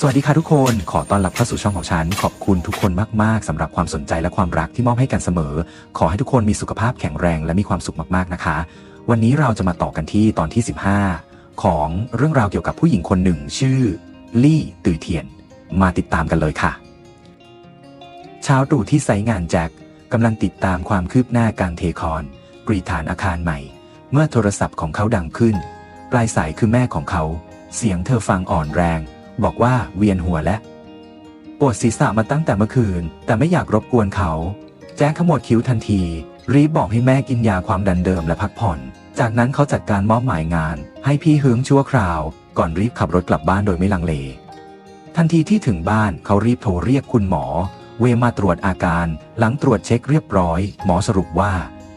สวัสดีค่ะทุกคน ขอต้อนรับเข้าสู่ช่องของฉัน ขอบคุณทุกคนมาก ๆสำหรับความสนใจและความรักที่มอบให้กันเสมอ ขอให้ทุกคนมีสุขภาพแข็งแรงและมีความสุขมาก ๆ นะคะ วันนี้เราจะมาต่อกันที่ตอนที่ 15 ของเรื่องราวเกี่ยวกับผู้หญิงคนหนึ่งชื่อ ลี่ตือเทียน มาติดตามกันเลยค่ะ เช้าตรู่ที่ไซงานแจ็คกำลังติดตามความคืบหน้าการเทคอนกรีฐานอาคารใหม่ เมื่อโทรศัพท์ของเขาดังขึ้น ปลายสายคือแม่ของเขา เสียงเธอฟังอ่อนแรง บอกว่าเวียนหัวและปวดศีรษะมาตั้งแต่เมื่อคืน แต่ไม่อยากรบกวนเขา แจ็คขมวดคิ้วทันที รีบบอกให้แม่กินยาความดันเดิมและพักผ่อน จากนั้นเขาจัดการมอบหมายงาน ให้พี่เฮืองชั่วคราว ก่อนรีบขับรถกลับบ้านโดยไม่ลังเล ทันทีที่ถึงบ้านเขารีบโทรเรียกคุณหมอ เวมาตรวจอาการ หลังตรวจเช็คเรียบร้อย หมอสรุปว่า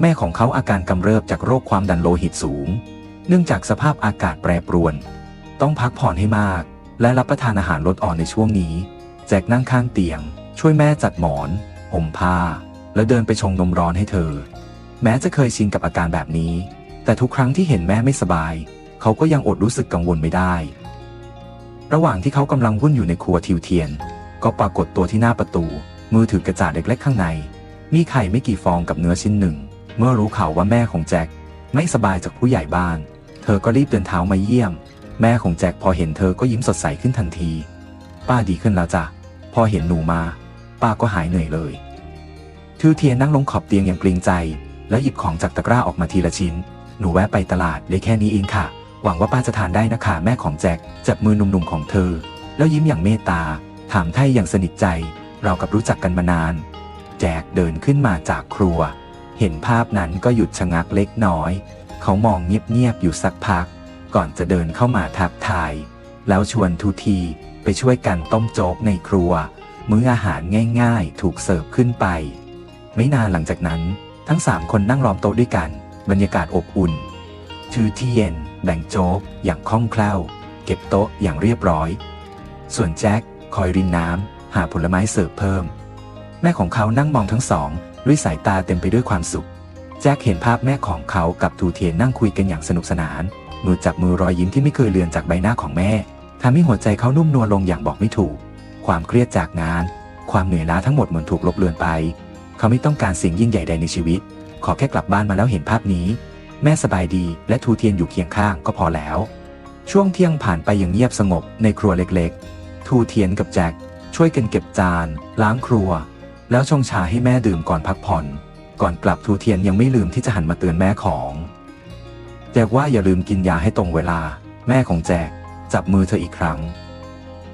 แม่ของเขาอาการกำเริบจากโรคความดันโลหิตสูง เนื่องจากสภาพอากาศแปรปรวน ต้องพักผ่อนให้มาก และรับประทานอาหารลดอ่อนในช่วงนี้ แจ็คนั่งข้างเตียง ช่วยแม่จัดหมอนห่มผ้า แล้วเดินไปชงนมร้อนให้เธอ แม้จะเคยชินกับอาการแบบนี้ แต่ทุกครั้งที่เห็นแม่ไม่สบาย เขาก็ยังอดรู้สึกกังวลไม่ได้ ระหว่างที่เขากำลังวุ่นอยู่ในครัวทิวเทียน ก็ปรากฏตัวที่หน้าประตู มือถือกระจาดเล็กๆข้างใน มีไข่ไม่กี่ฟองกับเนื้อชิ้นหนึ่ง เมื่อรู้ข่าวว่าแม่ของแจ็คไม่สบายจากผู้ใหญ่บ้าน เธอก็รีบเดินเท้ามาเยี่ยม แม่ของแจ็คพอเห็นเธอก็ยิ้มสดใสขึ้นทันที ป้าดีขึ้นแล้วจ้ะ พอเห็นหนูมา ป้าก็หายเหนื่อยเลย ทิวเทียนนั่งลงขอบเตียงอย่างเกรงใจ แล้วหยิบของจากตะกร้าออกมาทีละชิ้น หนูแวะไปตลาดได้แค่นี้เองค่ะ หวังว่าป้าจะทานได้นะคะแม่ของแจ็คจับมือหนุ่มๆของเธอ แล้วยิ้มอย่างเมตตา ถามไถ่อย่างสนิทใจ เรากับรู้จักกันมานาน แจ็คเดินขึ้นมาจากครัว เห็นภาพนั้นก็หยุดชะงักเล็กน้อย เขามองเงียบๆอยู่สักพัก ก่อนจะเดินเข้ามาทักทาย แล้วชวนทุทีไปช่วยกันต้มโจ๊กในครัว มื้ออาหารง่ายๆ ถูกเสิร์ฟขึ้นไป ไม่นานหลังจากนั้น ทั้งสามคนนั่งล้อมโต๊ะด้วยกัน บรรยากาศอบอุ่นชื่อที่เย็นแบ่งโจ๊กอย่างคล่องแคล่ว เก็บโต๊ะอย่างเรียบร้อย ส่วนแจ็คคอยรินน้ำหาผลไม้เสิร์ฟเพิ่ม แม่ของเขานั่งมองทั้งสอง ด้วยสายตาเต็มไปด้วยความสุข แจ็คเห็นภาพแม่ของเขากับทูเทียนนั่งคุยกันอย่างสนุกสนาน มือจับมือรอยยิ้มที่ไม่เคยเลือนจากใบหน้าของแม่ทำให้หัวใจเขานุ่มนวลลงอย่างบอกไม่ถูก ความเครียดจากงาน ความเหนื่อยล้าทั้งหมดเหมือนถูกลบเลือนไป เขาไม่ต้องการสิ่งยิ่งใหญ่ใดในชีวิต ขอแค่กลับบ้านมาแล้วเห็นภาพนี้ แม่สบายดีและทูเทียนอยู่เคียงข้างก็พอแล้ว ช่วงเที่ยงผ่านไปอย่างเงียบสงบในครัวเล็กๆ ทูเทียนกับแจ็คช่วยกันเก็บจาน ล้างครัว แล้วชงชาให้แม่ดื่มก่อนพักผ่อน ก่อนกลับทูเทียนยังไม่ลืมที่จะหันมาเตือนแม่ของ แจ็คว่าอย่าลืมกินยาให้ตรงเวลา แม่ของแจ็คจับมือเธออีกครั้ง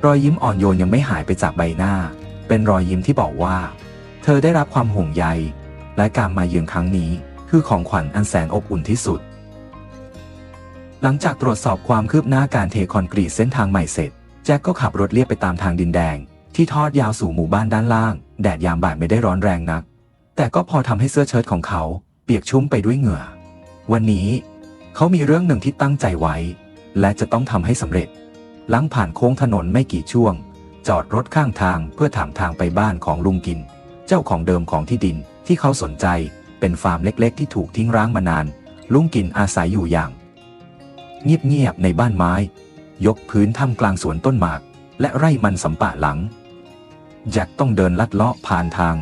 รอยยิ้มอ่อนโยนยังไม่หายไปจากใบหน้า เป็นรอยยิ้มที่บอกว่า เธอได้รับความห่วงใย และการมาเยือนครั้งนี้ คือของขวัญอันแสนอบอุ่นที่สุด หลังจากตรวจสอบความคืบหน้าการเทคอนกรีตเส้นทางใหม่เสร็จ แจ็คก็ขับรถเลียบไปตามทางดินแดง ที่ทอดยาวสู่หมู่บ้านด้านล่าง แดดยามบ่ายไม่ได้ร้อนแรงนัก แต่ก็พอทำให้เสื้อเชิ้ตของเขา เปียกชุ่มไปด้วยเหงื่อ วันนี้ เขามีเรื่องหนึ่งที่ตั้งใจไว้ และจะต้องทำให้สำเร็จ หลังผ่านโค้งถนนไม่กี่ช่วง จอดรถข้างทางเพื่อถามทางไปบ้านของลุงกิน เจ้าของเดิมของที่ดินที่เขาสนใจ เป็นฟาร์มเล็กๆ ที่ถูกทิ้งร้างมานาน ลุงกินอาศัยอยู่อย่าง เงียบๆในบ้านไม้ ยกพื้นท่ามกลางสวนต้นหมาก และไร่มันสำปะหลังแจ็คต้องเดินลัดเลาะผ่านทาง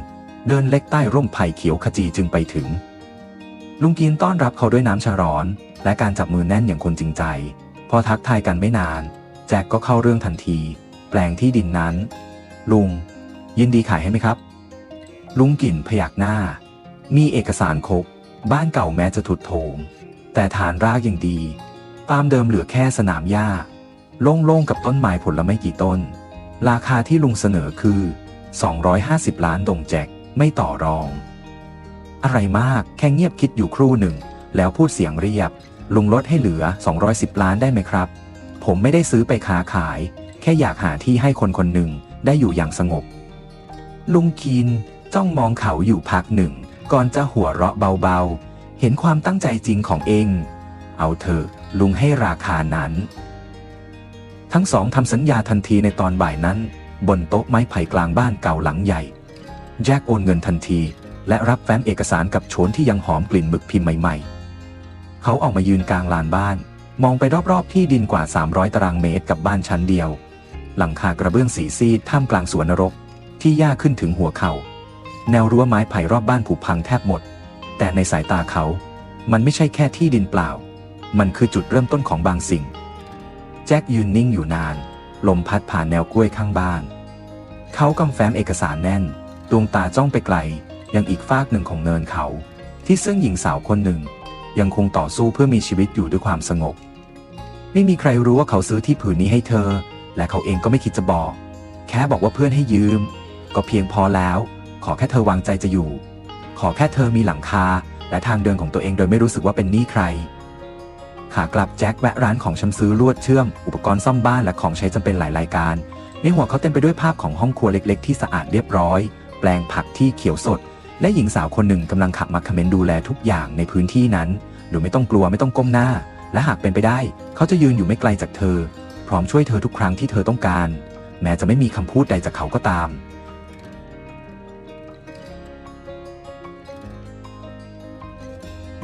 เดินเล็กใต้ร่มไผ่เขียวขจีจึงไปถึง ลุงกินต้อนรับเขาด้วยน้ำชาร้อน และการจับมือแน่นอย่างคนจริงใจ พอทักทายกันไม่นาน แจ็คก็เข้าเรื่องทันที แปลงที่ดินนั้น ลุง ยินดีขายให้ไหมครับ ลุงกินพยักหน้า มีเอกสารครบ บ้านเก่าแม้จะถุดโถม แต่ฐานรากยังดีตามเดิมเหลือแค่สนามหญ้า โล่งๆกับต้นไม้ผลไม่กี่ต้น ราคาที่ลุงเสนอคือ 250 ล้านดงแจ็คไม่ต่อรอง อะไรมาก แค่เงียบคิดอยู่ครู่หนึ่ง แล้วพูดเสียงเรียบ ลุงลดให้เหลือ 210 ล้านได้ไหมครับ ผมไม่ได้ซื้อไปค้าขาย แค่อยากหาที่ให้คนคนหนึ่งได้อยู่อย่างสงบ ลุงคินจ้องมองเขาอยู่พักหนึ่ง ก่อนจะหัวเราะเบาๆ เห็นความตั้งใจจริงของเอง เอาเถอะลุงให้ราคานั้น ทั้งสองทำสัญญาทันทีในตอนบ่ายนั้น บนโต๊ะไม้ไผ่กลางบ้านเก่าหลังใหญ่ แจ็คโอนเงินทันที และรับแฟ้มเอกสารกับโฉนที่ยังหอมกลิ่นหมึกพิมพ์ใหม่ๆ เขาออกมายืนกลางลานบ้าน มองไปรอบๆ ที่ดินกว่า 300 ตารางเมตรกับบ้านชั้นเดียว หลังคากระเบื้องสีซีดท่ามกลางสวนนรก ที่หญ้าขึ้นถึงหัวเขา่า แนวรั้วไม้ไผ่รอบบ้านผุพังแทบหมด แต่ในสายตาเขา มันไม่ใช่แค่ที่ดินเปล่า มันคือจุดเริ่มต้นของบางสิ่ง แจ็คยืนนิ่งอยู่นาน ลมพัดผ่านแนวกล้วยข้างบ้าน เขากำแฟ้มเอกสารแน่น ดวงตาจ้องไปไกล ยังอีกฟากหนึ่งของเนินเขา ที่ซึ่งหญิงสาวคนหนึ่ง ยังคงต่อสู้เพื่อมีชีวิตอยู่ด้วยความสงบ ไม่มีใครรู้ว่าเขาซื้อที่ผืนนี้ให้เธอ และเขาเองก็ไม่คิดจะบอก แค่บอกว่าเพื่อนให้ยืม ก็เพียงพอแล้ว ขอแค่เธอวางใจจะอยู่ ขอแค่เธอมีหลังคา และทางเดินของตัวเองโดยไม่รู้สึกว่าเป็นหนี้ใครขากลับแจ็คแวะร้านของชำซื้อลวดเชื่อม อุปกรณ์ซ่อมบ้านและของใช้จำเป็นหลายรายการ ในหัวเขาเต็มไปด้วยภาพของห้องครัวเล็กๆ ที่สะอาดเรียบร้อย แปลงผักที่เขียวสด และหญิงสาวคนหนึ่งกำลังขับมาคอมเมนต์ดูแลทุกอย่างในพื้นที่นั้น โดยไม่ต้องกลัวไม่ต้องก้มหน้า และหากเป็นไปได้ เขาจะยืนอยู่ไม่ไกลจากเธอ พร้อมช่วยเธอทุกครั้งที่เธอต้องการ แม้จะไม่มีคำพูดใดจากเขาก็ตาม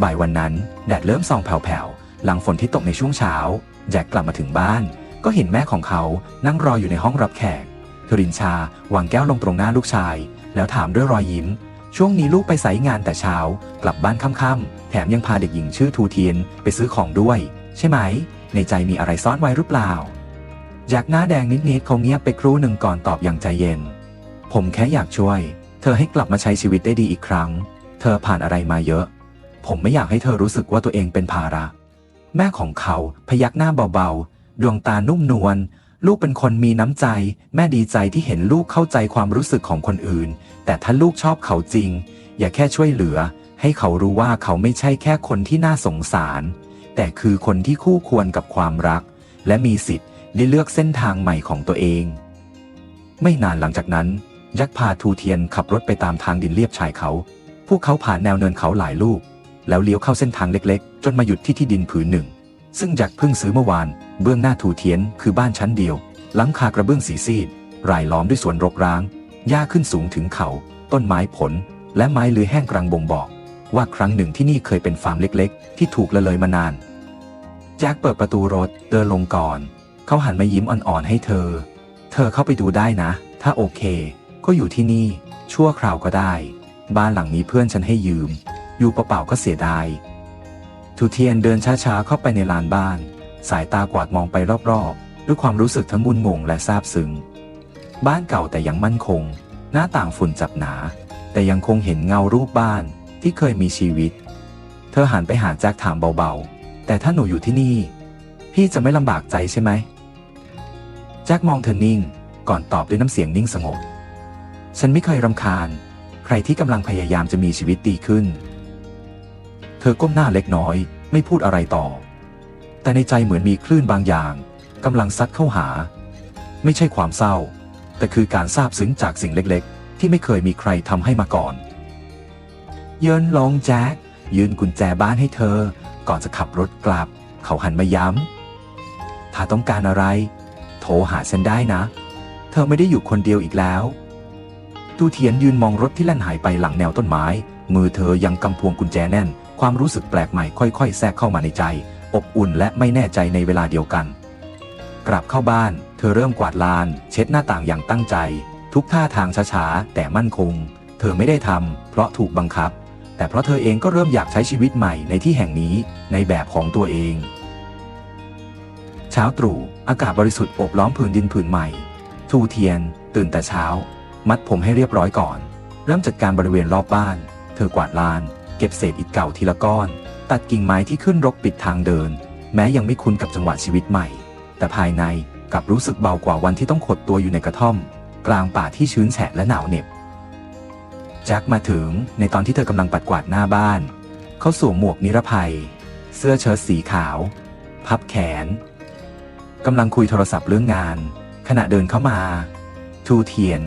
บ่ายวันนั้นแดดเริ่มส่องแผ่วๆหลังฝนที่ตกในช่วงเช้าแจ็คกลับมาถึงบ้าน ก็เห็นแม่ของเขานั่งรออยู่ในห้องรับแขกทรินชาวางแก้วลงตรงหน้าลูกชาย แล้วถามด้วยรอยยิ้ม ช่วงนี้ลูกไปสายงานแต่เช้า กลับบ้านค่ำๆแถมยังพาเด็กหญิงชื่อทูเทียนไปซื้อของด้วย ใช่ไหม ในใจมีอะไรซ่อนไว้หรือเปล่าจ็คหน้าแดงนิดๆเขาเงียบไปครู่หนึ่งก่อนตอบอย่างใจเย็น ผมแค่อยากช่วย เธอให้กลับมาใช้ชีวิตได้ดีอีกครั้ง เธอผ่านอะไรมาเยอะ ผมไม่อยากให้เธอรู้สึกว่าตัวเองเป็นภาระ แม่ของเขาพยักหน้าเบาๆ ดวงตานุ่มนวล ลูกเป็นคนมีน้ำใจ แม่ดีใจที่เห็นลูกเข้าใจความรู้สึกของคนอื่น แต่ถ้าลูกชอบเขาจริง อย่าแค่ช่วยเหลือ ให้เขารู้ว่าเขาไม่ใช่แค่คนที่น่าสงสาร แต่คือคนที่คู่ควรกับความรัก และมีสิทธิ์ได้เลือกเส้นทางใหม่ของตัวเอง ไม่นานหลังจากนั้น ยักษ์พาทูเทียนขับรถไปตามทางดินเลียบชายเขา พวกเขาผ่านแนวเนินเขาหลายลูก แล้วเลี้ยวเข้าเส้นทางเล็กๆ จนมาหยุดที่ที่ดินผืนหนึ่ง ซึ่งแจ็คเพิ่งซื้อเมื่อวาน เบื้องหน้าทูเทียนคือบ้านชั้นเดียว หลังคากระเบื้องสีซีด รายล้อมด้วยสวนรกร้าง หญ้าขึ้นสูงถึงเขา ต้นไม้ผล และไม้เลื้อยแห้งกลางบ่งบอก ว่าครั้งหนึ่งที่นี่เคยเป็นฟาร์มเล็กๆ ที่ถูกละเลยมานาน แจ็คเปิดประตูรถเดินลงก่อน เขาหันมายิ้มอ่อนๆให้เธอ เธอเข้าไปดูได้นะ ถ้าโอเค ก็อยู่ที่นี่ ชั่วคราวก็ได้ บ้านหลังนี้เพื่อนฉันให้ยืม อยู่เปล่าๆก็เสียดาย ทูเทียนเดินช้าๆเข้าไปในลานบ้าน สายตากวาดมองไปรอบๆ ด้วยความรู้สึกทั้งงุนงงและซาบซึ้ง บ้านเก่าแต่ยังมั่นคง หน้าต่างฝุ่นจับหนา แต่ยังคงเห็นเงารูปบ้านที่เคยมีชีวิต เธอหันไปหาแจ็คถามเบาๆ แต่ถ้าหนูอยู่ที่นี่ พี่จะไม่ลำบากใจใช่ไหม แจ็คมองเธอนิ่ง ก่อนตอบด้วยน้ำเสียงนิ่งสงบ ฉันไม่เคยรำคาญ ใครที่กำลังพยายามจะมีชีวิตดีขึ้น เธอก้มหน้าเล็กน้อย ไม่พูดอะไรต่อ แต่ในใจเหมือนมีคลื่นบางอย่างกำลังซัดเข้าหา ไม่ใช่ความเศร้า แต่คือการซาบซึ้งจากสิ่งเล็กๆ ที่ไม่เคยมีใครทำให้มาก่อน เยินลงแจ็คยืนกุญแจบ้านให้เธอ ก่อนจะขับรถกลับ เขาหันมาย้ำถ้าต้องการอะไร โทรหาฉันได้นะ เธอไม่ได้อยู่คนเดียวอีกแล้วตูเทียนยืนมองรถที่แล่นหายไปหลังแนวต้นไม้ มือเธอยังกำพวงกุญแจแน่น ความรู้สึกแปลกใหม่ค่อยๆ แทรกเข้ามาในใจ อบอุ่นและไม่แน่ใจในเวลาเดียวกัน กลับเข้าบ้าน เธอเริ่มกวาดลาน เช็ดหน้าต่างอย่างตั้งใจ ทุกท่าทางช้าๆ แต่มั่นคง เธอไม่ได้ทำเพราะถูกบังคับ แต่เพราะเธอเองก็เริ่มอยากใช้ชีวิตใหม่ในที่แห่งนี้ในแบบของตัวเอง เช้าตรู่อากาศบริสุทธิ์อบล้อมผืนดินผืนใหม่ ทูเทียน ตื่นแต่เช้า มัดผมให้เรียบร้อยก่อน เริ่มจัดการบริเวณรอบบ้าน เธอกวาดลาน เก็บเศษอิฐเก่าทีละก้อน ตัดกิ่งไม้ที่ขึ้นรกปิดทางเดิน แม้ยังไม่คุ้นกับจังหวะชีวิตใหม่ แต่ภายในกลับรู้สึกเบากว่าวันที่ต้องขดตัวอยู่ในกระท่อม กลางป่าที่ชื้นแฉะและหนาวเหน็บแจ็คมาถึงในตอนที่เธอกำลังปัดกวาดหน้าบ้าน เขาสวมหมวกนิรภัย เสื้อเชิ้ตสีขาว พับแขนกำลังคุยโทรศัพท์เรื่องงาน ขณะเดินเข้ามา ทูเทียน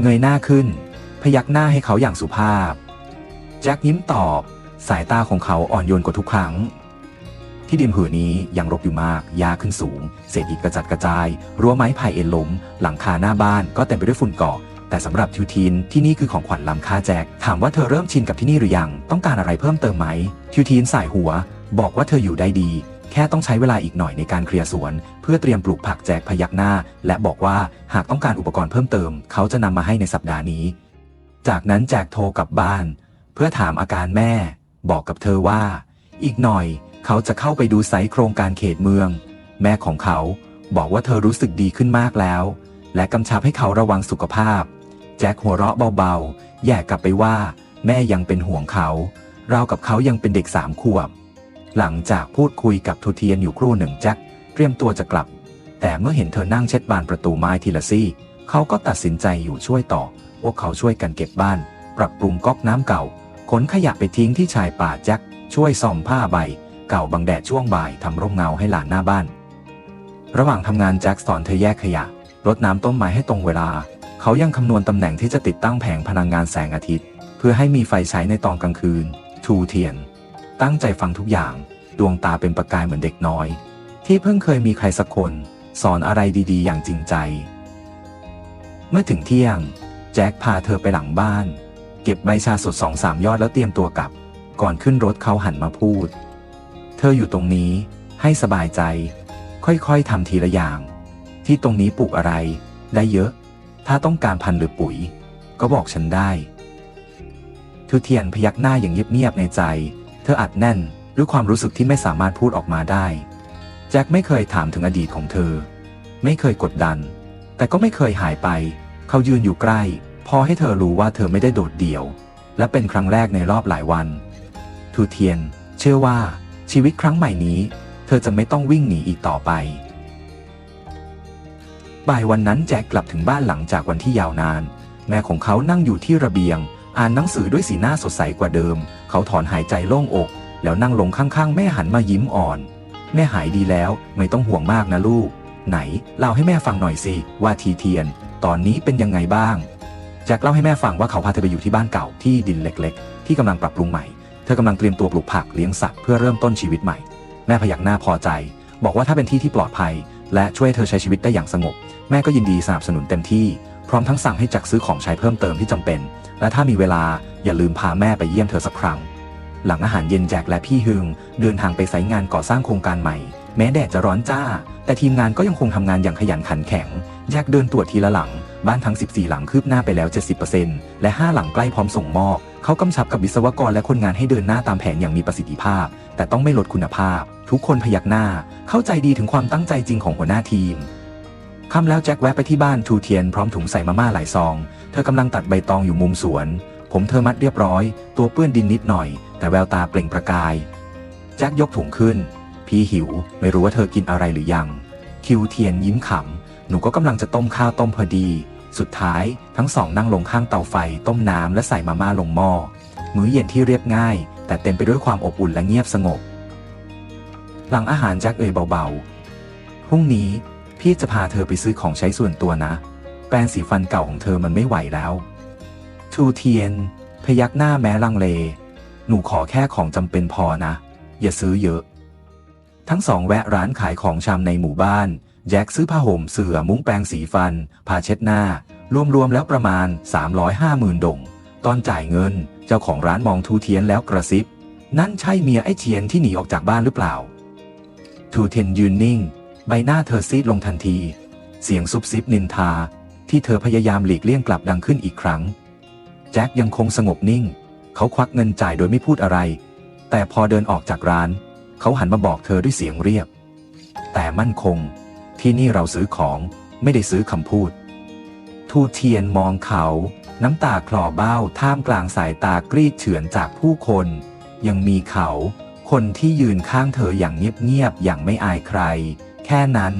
เงยหน้าขึ้น พยักหน้าให้เขาอย่างสุภาพ แจ็คยิ้มตอบ สายตาของเขาอ่อนโยนกว่าทุกครั้ง ที่ดินผืนนี้ยังรกอยู่มากยาขึ้นสูง เศษอิฐกระจัดกระจาย รั้วไม้ไผ่เอ็นล้ม หลังคาหน้าบ้านก็เต็มไปด้วยฝุ่นเกาะแต่สำหรับทิวทีนที่นี่คือของขวัญล้ำค่าแจ็คถามว่าเธอเริ่มชินกับที่นี่หรือยัง ต้องการอะไรเพิ่มเติมไหม ทิวทีนสายหัว บอกว่าเธออยู่ได้ดี แค่ต้องใช้เวลาอีกหน่อยในการเคลียร์สวน เพื่อเตรียมปลูกผักแจกพยักหน้า และบอกว่าหากต้องการอุปกรณ์เพิ่มเติม เขาจะนำมาให้ในสัปดาห์นี้ จากนั้นแจกโทรกลับบ้าน เพื่อถามอาการแม่ บอกกับเธอว่า อีกหน่อยเขาจะเข้าไปดูไซต์โครงการเขตเมือง แม่ของเขาบอกว่าเธอรู้สึกดีขึ้นมากแล้ว และกำชับให้เขาระวังสุขภาพ แจ็คหัวเราะเบาๆ แย่กลับไปว่า แม่ยังเป็นห่วงเขา เรากับเขายังเป็นเด็กสามขวบ หลังจากพูดคุยกับทูเทียนอยู่ครู่หนึ่งแจ็คเตรียมตัวจะกลับ แต่เมื่อเห็นเธอนั่งเช็ดบานประตูไม้ทีละซี่ เขาก็ตัดสินใจอยู่ช่วยต่อพวกเขาช่วยกันเก็บบ้าน ปรับปรุงก๊อกน้ำเก่า ขนขยะไปทิ้งที่ชายป่าแจ็คช่วยซ่อมผ้าใบ เก่าบังแดดช่วงบ่ายทำร่มเงาให้หลานหน้าบ้าน ระหว่างทำงานแจ็คสอนเธอแยกขยะรดน้ำต้นไม้ให้ตรงเวลา เขายังคำนวณตำแหน่งที่จะติดตั้งแผงพลังงานแสงอาทิตย์ เพื่อให้มีไฟใช้ในตอนกลางคืน ทูเทียน ตั้งใจฟังทุกอย่าง ดวงตาเป็นประกายเหมือนเด็กน้อย ที่เพิ่งเคยมีใครสักคน สอนอะไรดีๆ อย่างจริงใจ เมื่อถึงเที่ยง แจ็คพาเธอไปหลังบ้าน เก็บใบชาสดสองสามยอดแล้วเตรียมตัวกลับ ก่อนขึ้นรถเขาหันมาพูด เธออยู่ตรงนี้ให้สบายใจ ค่อยๆทำทีละอย่าง ที่ตรงนี้ปลูกอะไร ได้เยอะ ถ้าต้องการพันธุ์หรือปุ๋ย ก็บอกฉันได้ทุเทียนพยักหน้าอย่างเงียบๆในใจ เธออัดแน่นด้วยความรู้สึกที่ไม่สามารถพูดออกมาได้ แจ็คไม่เคยถามถึงอดีตของเธอ ไม่เคยกดดัน แต่ก็ไม่เคยหายไป เขายืนอยู่ใกล้ พอให้เธอรู้ว่าเธอไม่ได้โดดเดี่ยว และเป็นครั้งแรกในรอบหลายวัน ทูเทียน เชื่อว่าชีวิตครั้งใหม่นี้ เธอจะไม่ต้องวิ่งหนีอีกต่อไป บ่ายวันนั้นแจ็คกลับถึงบ้านหลังจากวันที่ยาวนาน แม่ของเขานั่งอยู่ที่ระเบียง อ่านหนังสือด้วยสีหน้าสดใสกว่าเดิม เขาถอนหายใจโล่งอก แล้วนั่งลงข้างๆ แม่หันมายิ้มอ่อน แม่หายดีแล้วไม่ต้องห่วงมากนะลูก ไหนเล่าให้แม่ฟังหน่อยสิว่าทีเทียน ตอนนี้เป็นยังไงบ้าง แจ็คเล่าให้แม่ฟังว่าเขาพาเธอไปอยู่ที่บ้านเก่าที่ดินเล็กๆ ที่กำลังปรับปรุงใหม่ เธอกำลังเตรียมตัวปลูกผักเลี้ยงสัตว์เพื่อเริ่มต้นชีวิตใหม่ แม่พยักหน้าพอใจ บอกว่าถ้าเป็นที่ที่ปลอดภัย และช่วยเธอใช้ชีวิตได้อย่างสงบ แม่ก็ยินดีสนับสนุนเต็มที่ พร้อมทั้งสั่งให้แจ็คซื้อของใช้เพิ่มเติมที่จำเป็น และถ้ามีเวลาอย่าลืมพาแม่ไปเยี่ยมเธอสักครั้ง หลังอาหารเย็นแจ็คและพี่ฮึงเดินทางไปไซต์งานก่อสร้างโครงการใหม่ แม้แดดจะร้อนจ้า แต่ทีมงานก็ยังคงทำงานอย่างขยันขันแข็ง แจ็คเดินตรวจทีละหลัง บ้านทั้ง 14 หลังคืบหน้าไปแล้ว 70%และ 5 หลังใกล้พร้อมส่งมอบ เขากำชับกับวิศวกรและคนงานให้เดินหน้าตามแผนอย่างมีประสิทธิภาพ แต่ต้องไม่ลดคุณภาพ ทุกคนพยักหน้า เข้าใจดีถึงความตั้งใจจริงของหัวหน้าทีมค่ำแล้วแจ็คแวะไปที่บ้านทูเทียนพร้อมถุงใส่มาม่าหลายซอง เธอกำลังตัดใบตองอยู่มุมสวน ผมเธอมัดเรียบร้อย ตัวเปื้อนดินนิดหน่อย แต่แววตาเปล่งประกาย แจ็คยกถุงขึ้น พี่หิว ไม่รู้ว่าเธอกินอะไรหรือยัง คิวเทียนยิ้มขำ หนูก็กำลังจะต้มข้าวต้มพอดี สุดท้ายทั้งสองนั่งลงข้างเตาไฟต้มน้ำและใส่มาม่าลงหม้อมื้อเย็นที่เรียบง่าย แต่เต็มไปด้วยความอบอุ่นและเงียบสงบ หลังอาหารแจ็คเอ่ยเบาๆพรุ่งนี้พี่จะพาเธอไปซื้อของใช้ส่วนตัวนะ แปรงสีฟันเก่าของเธอมันไม่ไหวแล้วทูเทียน พยักหน้าแม้ลังเล หนูขอแค่ของจำเป็นพอนะ อย่าซื้อเยอะ ทั้งสองแวะร้านขายของชำในหมู่บ้าน แจ็คซื้อผ้าห่มเสื่อมุ้งแปรงสีฟันผ้าเช็ดหน้า รวมๆแล้วประมาณ 350,000ดง ตอนจ่ายเงิน เจ้าของร้านมองทูเทียนแล้วกระซิบ นั่นใช่เมียไอ้เทียนที่หนีออกจากบ้านหรือเปล่า ทูเทียนยืนนิ่ง ใบหน้าเธอซีดลงทันที เสียงซุบซิบนินทา ที่เธอพยายามหลีกเลี่ยงกลับดังขึ้นอีกครั้ง แจ็คยังคงสงบนิ่ง เขาควักเงินจ่ายโดยไม่พูดอะไร แต่พอเดินออกจากร้าน เขาหันมาบอกเธอด้วยเสียงเรียบ แต่มั่นคง ที่นี่เราซื้อของไม่ได้ซื้อคำพูด ทูเทียนมองเขา น้ำตาคลอเบ้าท่ามกลางสายตากรีดเฉือนจากผู้คน ยังมีเขา คนที่ยืนข้างเธออย่างเงียบๆอย่างไม่อายใคร แค่นั้น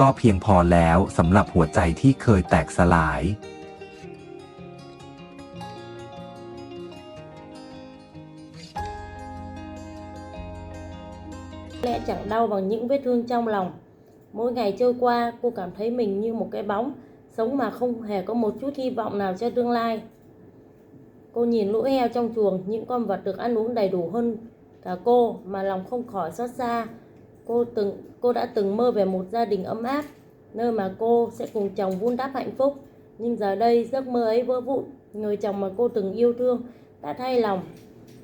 ก็เพียงพอแล้วสำหรับหัวใจที่เคยแตกสลาย lẽ chẳng đau bằng những vết thương trong lòng mỗi ngày trôi qua, cô cảm thấy mình như một cái bóng, sống mà không hề có một chút hy vọng nào cho tương lai. Cô nhìn lũ heo trong chuồng, những con vật được ăn uống đầy đủ hơn cả cô mà lòng không khỏi xót xa. Cô từng, cô đã từng mơ về một gia đình ấm áp, nơi mà cô sẽ cùng chồng vun đắp hạnh phúc. Nhưng giờ đây, giấc mơ ấy vỡ vụn. Người chồng mà cô từng yêu thương đã thay lòng.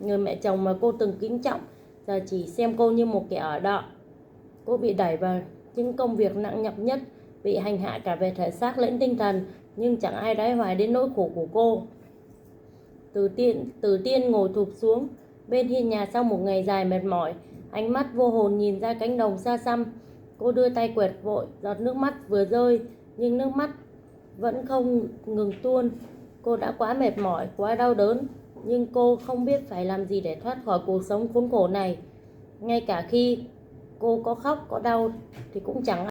Người mẹ chồng mà cô từng kính trọng, giờ chỉ xem cô như một kẻ ở đọ. Cô bị đẩy vào những công việc nặng nhọc nhất, bị hành hạ cả về thể xác lẫn tinh thần, nhưng chẳng ai đái hoài đến nỗi khổ của cô. Từ tiên, từ tiên ngồi thụp xuống, bên hiên nhà sau một ngày dài mệt mỏi, ánh mắt vô hồn nhìn ra cánh đồng xa xăm. Cô đưa tay quẹt vội, giọt nước mắt vừa rơi, nhưng nước mắt vẫn không ngừng tuôn. Cô đã quá mệt mỏi, quá đau đớn, nhưng cô không biết phải làm gì để thoát khỏi cuộc sống khốn khổ này. Ngay cả khi cô có khóc, có đau thì cũng chẳng